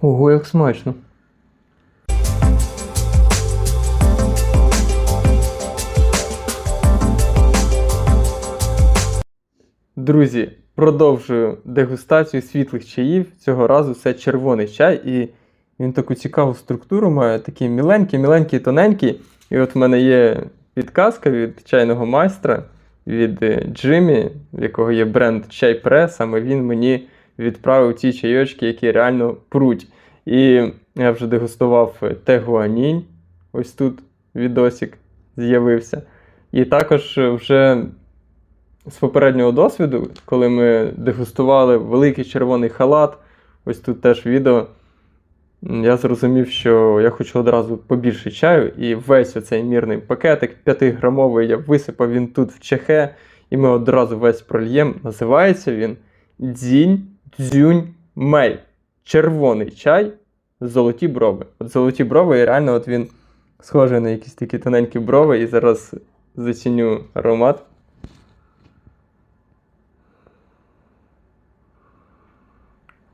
Ого, як смачно. Друзі, продовжую дегустацію світлих чаїв. Цього разу це червоний чай, і він таку цікаву структуру має, такий міленький, міленький, тоненький. І от в мене є підказка від чайного майстра від е, Джиммі, в якого є бренд Чай Пре. Саме він мені відправив ті чайочки, які реально пруть. І я вже дегустував Тегуанінь. Ось тут відосик з'явився. І також вже з попереднього досвіду, коли ми дегустували великий червоний халат, ось тут теж відео, я зрозумів, що я хочу одразу побільше чаю, і весь оцей мірний пакетик 5-грамовий я висипав він тут в чехе, і ми одразу весь прольєм. Називається він Дзінь Дзюнь Мей. Червоний чай, золоті брови. От золоті брови, і реально от він схожий на якісь такі тоненькі брови, і зараз заціню аромат.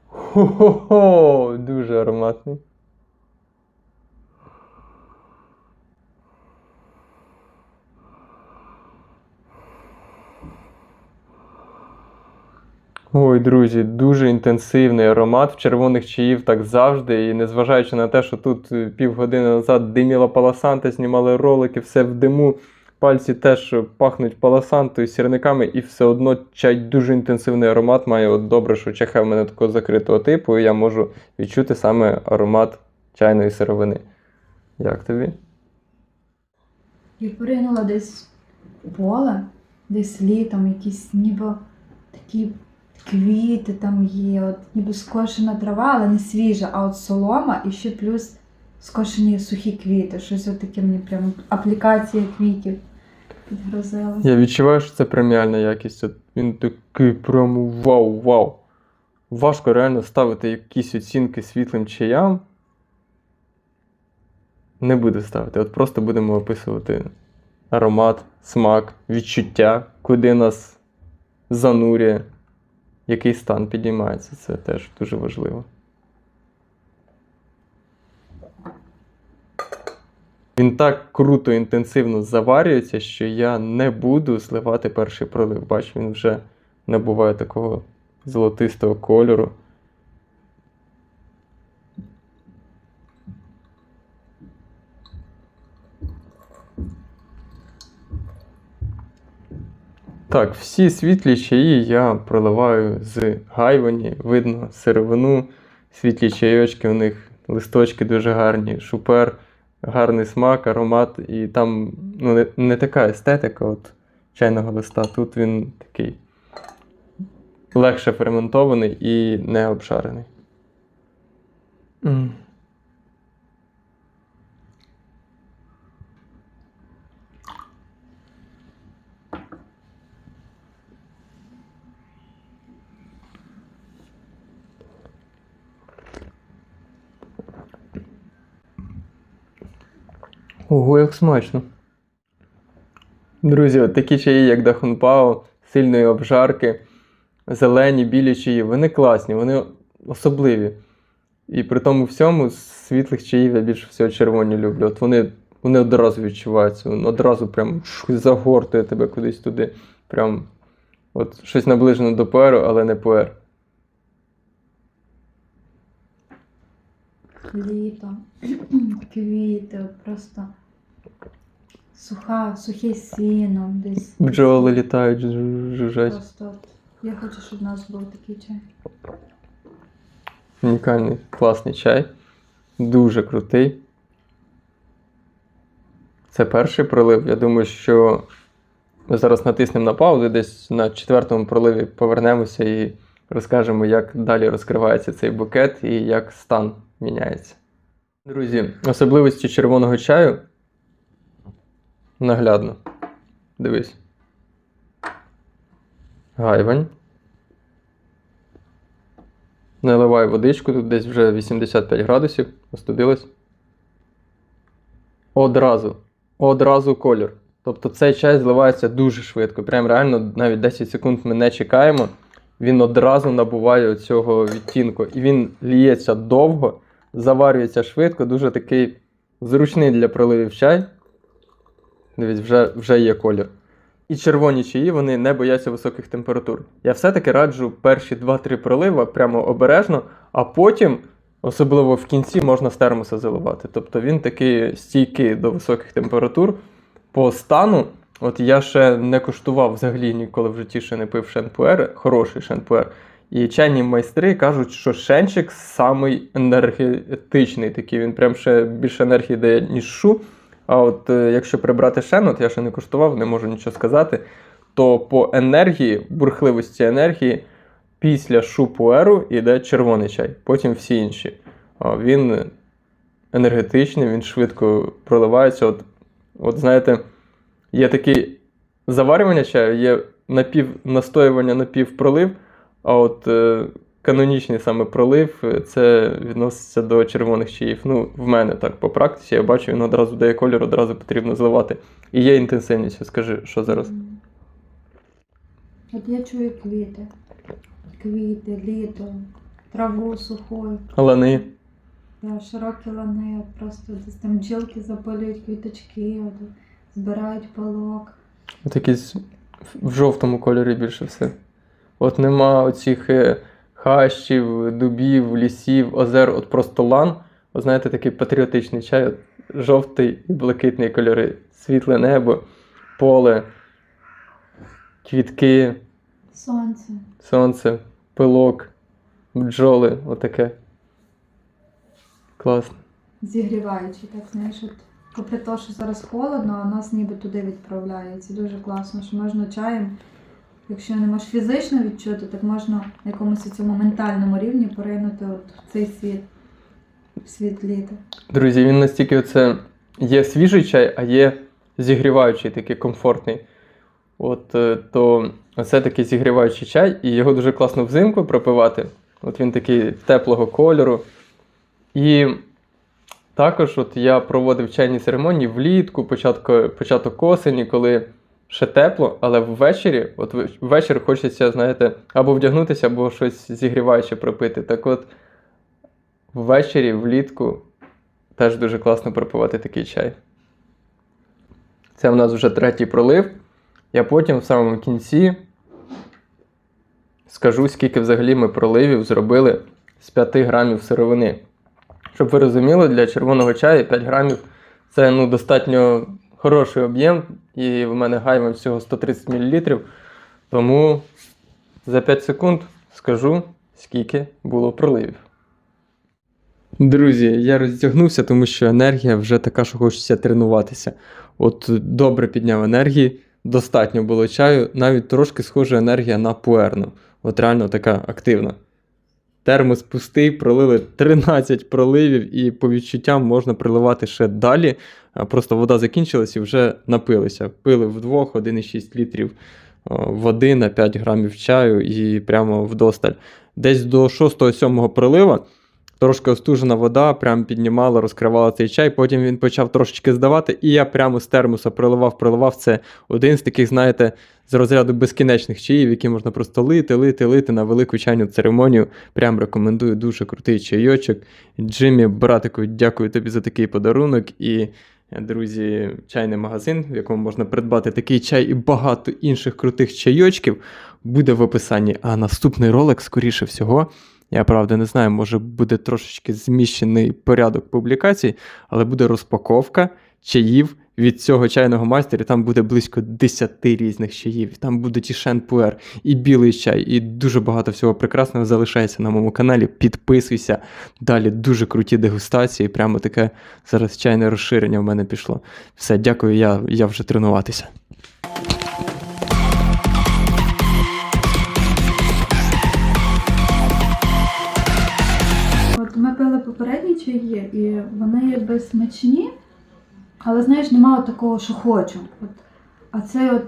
Хо-хо-хо! Дуже ароматний. Ой, друзі, дуже інтенсивний аромат в червоних чаїв так завжди. І незважаючи на те, що тут е, півгодини назад диміла паласанта, знімали ролики, все в диму. Пальці теж пахнуть паласантою, сірниками, і все одно чай дуже інтенсивний аромат має. От добре, що чахе в мене такого закритого типу, і я можу відчути саме аромат чайної сировини. Як тобі? Я поринула десь у поле, десь літом, якісь ніби такі квіти там є, от ніби скошена трава, але не свіжа, а от солома і ще плюс скошені сухі квіти. Щось от таке мені прямо аплікація квітів підгрозила. Я відчуваю, що це преміальна якість. От він такий прямо вау-вау. Важко реально ставити якісь оцінки світлим чаям. Не буду ставити. От просто будемо описувати аромат, смак, відчуття, куди нас занурює, який стан підіймається. Це теж дуже важливо. Він так круто інтенсивно заварюється, що я не буду зливати перший пролив. Бач, він вже набуває такого золотистого кольору. Так, всі світлі чаї я проливаю з гайвані, видно сировину, світлі чайочки, у них листочки дуже гарні, шупер, гарний смак, аромат, і там ну, не, не така естетика от чайного листа. Тут він такий легше ферментований і не обшарений. М. Ого, як смачно. Друзі, от такі чаї, як Дахунпао, сильної обжарки, зелені, білі чаї, вони класні, вони особливі. І при тому всьому з світлих чаїв я більше всього червоні люблю. От вони, вони одразу відчуваються, одразу прям загортує тебе кудись туди. Прям от щось наближено до пуеру, але не пуер. Літо, квіти, просто суха, сухе сіно, десь. Бджоли літають, жу- жужжать. Просто от, я хочу, щоб в нас був такий чай. Унікальний, класний чай. Дуже крутий. Це перший пролив. Я думаю, що ми зараз натиснемо на паузу, десь на четвертому проливі повернемося і розкажемо, як далі розкривається цей букет і як стан міняється. Друзі, особливості червоного чаю наглядно. Дивись. Гайвань. Наливаю водичку, тут десь вже 85 градусів, остудилось. Одразу. Одразу колір. Тобто цей чай зливається дуже швидко. Прям реально навіть 10 секунд ми не чекаємо. він одразу набуває цього відтінку. І він ліється довго, заварюється швидко, дуже такий зручний для проливів чай. Дивись, вже, вже є колір. І червоні чаї вони не бояться високих температур. Я все-таки раджу перші 2-3 пролива прямо обережно, а потім, особливо в кінці, можна з термоса заливати. Тобто він такий стійкий до високих температур. По стану, от я ще не коштував взагалі ніколи в житті ще не пив шенпуер, хороший шенпуер. І чайні майстри кажуть, що шенчик самий енергетичний, такий він прям ще більше енергії дає, ніж шу. А от е, якщо прибрати шен, от я ще не коштував, не можу нічого сказати, то по енергії, бурхливості енергії, після шупуеру йде червоний чай, потім всі інші. Він енергетичний, він швидко проливається. От, от знаєте, є таке заварювання чаю, є напівнастоювання, напівпролив, а от е, канонічний саме пролив е, це відноситься до червоних чаїв. Ну, в мене так по практиці, я бачу, він одразу дає колір, одразу потрібно зливати. І є інтенсивність. Скажи, що зараз? От я чую квіти. Квіти, літо, траву суху. Лани. Да, широкі лани, просто десь там бджілки запалюють квіточки, от, збирають палок. От якісь в жовтому кольорі більше все. От нема оцих е, хащів, дубів, лісів, озер, от просто лан. От знаєте, такий патріотичний чай, от жовтий і блакитний кольори, світле небо, поле, квітки, Сонце. сонце, пилок, бджоли, отаке. Класно. Зігріваючи, так знаєш, от попри те, що зараз холодно, а нас ніби туди відправляє. Це дуже класно, що можна чаєм, якщо не можеш фізично відчути, так можна на якомусь цьому ментальному рівні поринути от в цей світ, в світ літа. Друзі, він настільки оце є свіжий чай, а є зігріваючий, такий комфортний. От е, то це такий зігріваючий чай, і його дуже класно взимку пропивати. От він такий теплого кольору. І також от я проводив чайні церемонії влітку, початку, початок осені, коли ще тепло, але ввечері, от ввечері хочеться, знаєте, або вдягнутися, або щось зігріваюче пропити. Так от ввечері, влітку теж дуже класно пропивати такий чай. Це в нас вже третій пролив. Я потім в самому кінці скажу, скільки взагалі ми проливів зробили з 5 грамів сировини. Щоб ви розуміли, для червоного чаю 5 грамів це ну, достатньо хороший об'єм, і в мене гайма всього 130 мл. Тому за 5 секунд скажу, скільки було проливів. Друзі, я роздягнувся, тому що енергія вже така, що хочеться тренуватися. От добре підняв енергії, достатньо було чаю, навіть трошки схожа енергія на пуерну. От реально така активна. Термос пустий, пролили 13 проливів, і по відчуттям можна приливати ще далі. Просто вода закінчилась і вже напилися. Пили вдвох 1,6 літрів води на 5 грамів чаю і прямо вдосталь. Десь до 6-7 пролива трошки остужена вода, прям піднімала, розкривала цей чай. Потім він почав трошечки здавати, і я прямо з термоса проливав, проливав. Це один з таких, знаєте, з розряду безкінечних чаїв, які можна просто лити, лити, лити на велику чайну церемонію. Прям рекомендую дуже крутий чайочок. Джиммі, братику, дякую тобі за такий подарунок. І, друзі, чайний магазин, в якому можна придбати такий чай і багато інших крутих чайочків, буде в описанні. А наступний ролик, скоріше всього. Я правда не знаю, може буде трошечки зміщений порядок публікацій, але буде розпаковка чаїв від цього чайного майстера. Там буде близько 10 різних чаїв. Там будуть і шенпуер, і білий чай, і дуже багато всього прекрасного залишається на моєму каналі. Підписуйся. Далі дуже круті дегустації. Прямо таке зараз чайне розширення в мене пішло. Все, дякую, я, я вже тренуватися. От ми пили попередні чаї, і вони якби смачні, але знаєш, немає такого, що хочу. От, а цей от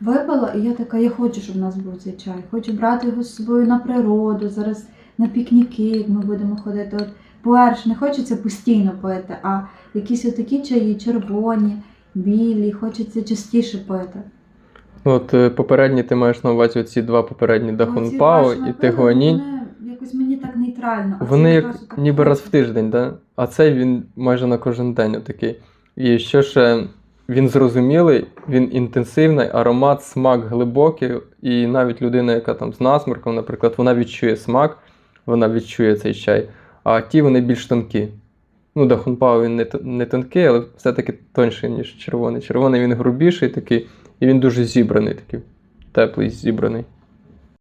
випила, і я така, я хочу, щоб в нас був цей чай. Хочу брати його з собою на природу, зараз на пікніки, як ми будемо ходити. От, по-перше, не хочеться постійно пити, а якісь отакі чаї червоні, білі, хочеться частіше пити. От е, попередні ти маєш на увазі оці два попередні Дахун Оці Пао два, що і Тигуанінь. Вони якось мені так нейтрально. а Вони як ніби раз в тиждень, да? а цей він майже на кожен день отакий. І що ще він зрозумілий, він інтенсивний, аромат, смак глибокий, і навіть людина, яка там з насморком, наприклад, вона відчує смак, вона відчує цей чай, а ті вони більш тонкі. Ну, Дахунпао він не, не тонкий, але все-таки тонший, ніж червоний. Червоний він грубіший такий, і він дуже зібраний такий, теплий, зібраний.